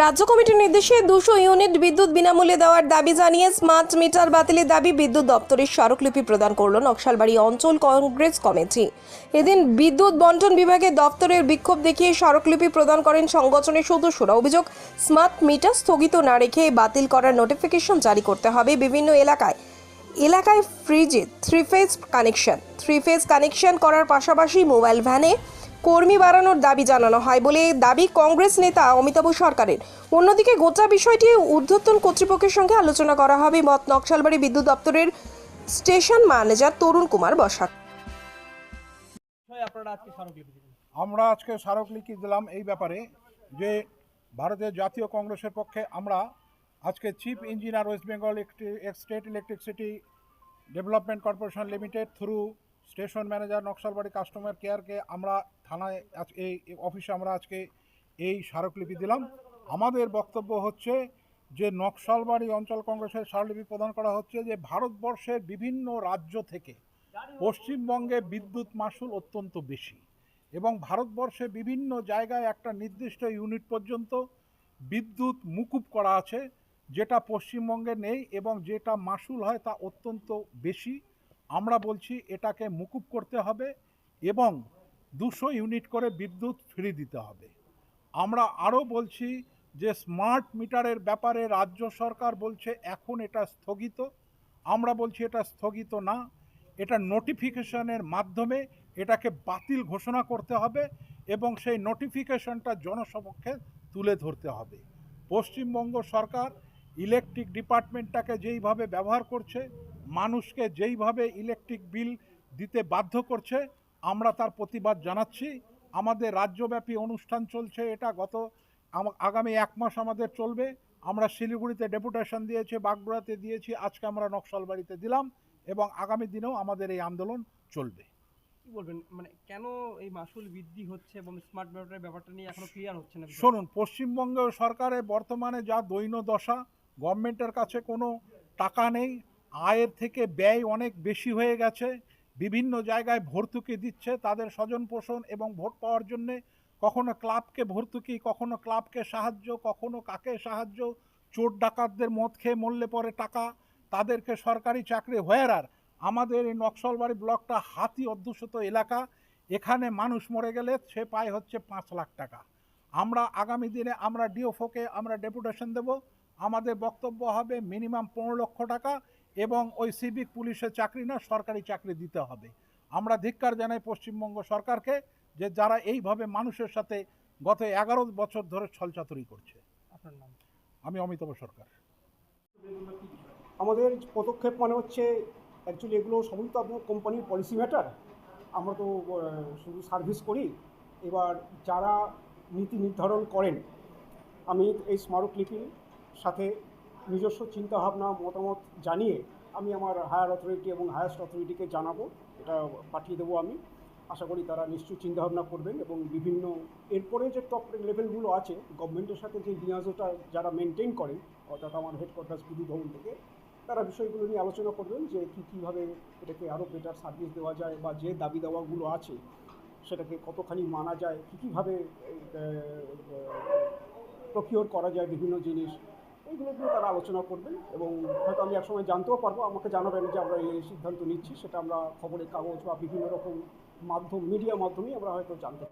রাজ্য কমিটির নির্দেশে দুশো ইউনিট বিদ্যুৎ বিনামূল্যে দেওয়ার দাবি জানিয়ে স্মার্ট মিটার বাতিলের দাবি বিদ্যুৎ দপ্তরের স্মারকলিপি প্রদান করল নকশালবাড়ি অঞ্চল কংগ্রেস কমিটি। এদিন বিদ্যুৎ বন্টন বিভাগের দপ্তরের বিক্ষোভ দেখিয়ে স্মারকলিপি প্রদান করেন সংগঠনের সদস্যরা। অভিযোগ, স্মার্ট মিটার স্থগিত না রেখে বাতিল করার নোটিফিকেশন জারি করতে হবে বিভিন্ন এলাকায়। এলাকায় ফ্রিজে three phase connection three phase connection করার পাশাপাশি মোবাইল ভ্যানে কর্মী বাড়ানোর দাবি জানানো হয় বলে দাবি কংগ্রেস নেতা অমিতাভ সরকারের। অন্যদিকে গোটা বিষয়টি ঊর্ধ্বতন কর্তৃপক্ষের সঙ্গে আলোচনা করা হবে মত নকশালবাড়ি বিদ্যুৎ দপ্তরের স্টেশন ম্যানেজার তরুণ কুমার বসাক। আমরা আজকে স্মারকলিপি দিলাম এই ব্যাপারে যে ভারতের জাতীয় কংগ্রেসের পক্ষে আমরা আজকে chief engineer West Bengal state electricity development corporation limited through station manager Naxalbari customer কেয়ারকে আমরা থানায় আজ, এই অফিসে আমরা আজকে এই স্মারকলিপি দিলাম। আমাদের বক্তব্য হচ্ছে যে নকশালবাড়ি অঞ্চল কংগ্রেসের স্মারকলিপি প্রদান করা হচ্ছে যে ভারতবর্ষের বিভিন্ন রাজ্য থেকে পশ্চিমবঙ্গে বিদ্যুৎ মাসুল অত্যন্ত বেশি এবং ভারতবর্ষে বিভিন্ন জায়গায় একটা নির্দিষ্ট ইউনিট পর্যন্ত বিদ্যুৎ মুকুব করা আছে। যেটা পশ্চিমবঙ্গে নেই এবং যেটা মাসুল হয় তা অত্যন্ত বেশি। আমরা বলছি এটাকে মুকুব করতে হবে এবং দুশো ইউনিট করে বিদ্যুৎ ফ্রি দিতে হবে। আমরা আরও বলছি যে স্মার্ট মিটারের ব্যাপারে রাজ্য সরকার বলছে এখন এটা স্থগিত। আমরা বলছি এটা স্থগিত না। এটা নোটিফিকেশনের মাধ্যমে এটাকে বাতিল ঘোষণা করতে হবে এবং সেই নোটিফিকেশনটা জনসমক্ষে তুলে ধরতে হবে। পশ্চিমবঙ্গ সরকার ইলেকট্রিক ডিপার্টমেন্টটাকে যেইভাবে ব্যবহার করছে মানুষকে যেইভাবে ইলেকট্রিক বিল দিতে বাধ্য করছে আমরা তার প্রতিবাদ জানাচ্ছি। আমাদের রাজ্যব্যাপী অনুষ্ঠান চলছে এটা গত আগামী এক মাস আমাদের চলবে। আমরা শিলিগুড়িতে ডেপুটেশন দিয়েছি বাগড়াতে দিয়েছি আজকে আমরা নকশালবাড়িতে দিলাম এবং আগামী দিনেও আমাদের এই আন্দোলন চলবে। কি বলবেন? মানে কেন এই মাসুল বৃদ্ধি হচ্ছে এবং স্মার্ট মিটারের ব্যাপারটা নিয়ে এখনও ক্লিয়ার হচ্ছে না শুনুন পশ্চিমবঙ্গ সরকারের বর্তমানে যা দৈন্য দশা গভর্নমেন্টের কাছে কোনো টাকা নেই, আয়ের থেকে ব্যয় অনেক বেশি হয়ে গেছে, বিভিন্ন জায়গায় ভর্তুকি দিচ্ছে, তাদের স্বজন পোষণ এবং ভোট পাওয়ার জন্যে কখনো ক্লাবকে ভর্তুকি, কখনো ক্লাবকে সাহায্য, কখনো কাকে সাহায্য, চোর ডাকাতদের মদ খেয়ে মরলে পরে টাকা, তাদেরকে সরকারি চাকরি হোয়ারার আমাদের এই নকশালবাড়ি ব্লকটা হাতি অধ্যুষিত এলাকা, এখানে মানুষ মরে গেলে সে পায় হচ্ছে পাঁচ লাখ টাকা। আমরা আগামী দিনে আমরা ডিওফোকে আমরা ডেপুটেশন দেব। আমাদের বক্তব্য হবে মিনিমাম পনেরো লক্ষ টাকা এবং ওই সিভিক পুলিশের চাকরি না সরকারি চাকরি দিতে হবে। আমরা ধিক্কার জানাই পশ্চিমবঙ্গ সরকারকে যে যারা এইভাবে মানুষের সাথে গত এগারো বছর ধরে ছলচাতুরি করছে। আপনার নাম? আমি অমিতাভ সরকার। আমাদের পদক্ষেপ মানে হচ্ছে অ্যাকচুয়ালি এগুলো সবই তো আপনার কোম্পানির পলিসি ম্যাটার আমরা তো শুধু সার্ভিস করি। এবার যারা নীতি নির্ধারণ করেন আমি এই স্মারকলিপির সাথে নিজস্ব চিন্তাভাবনা, মতামত জানিয়ে আমি আমার হায়ার অথরিটি এবং হায়াস্ট অথরিটিকে জানাব, এটা পাঠিয়ে দেবো আমি। আশা করি তারা নিশ্চয়ই চিন্তাভাবনা করবেন এবং বিভিন্ন, এরপরে যে টপ লেভেলগুলো আছে গভর্নমেন্টের সাথে যে লিয়াজোটা যারা মেনটেন করেন, অর্থাৎ আমার হেডকোয়ার্টার্স বিদ্যুৎ ভবন থেকে, তারা বিষয়গুলো নিয়ে আলোচনা করবেন যে কী, কীভাবে এটাকে আরও বেটার সার্ভিস দেওয়া যায় বা যে দাবি দাওয়াগুলো আছে, সেটাকে কতখানি মানা যায়, কী, কীভাবে প্রকিওর করা যায় বিভিন্ন জিনিস এইগুলো নিয়ে তারা আলোচনা করবেন এবং হয়তো আমি একসময় জানতেও পারব, আমাকে জানাবেন যে আমরা এই সিদ্ধান্ত নিচ্ছি, সেটা আমরা খবরের কাগজ বা বিভিন্ন রকম মাধ্যম মিডিয়া মাধ্যমেই আমরা হয়তো জানতে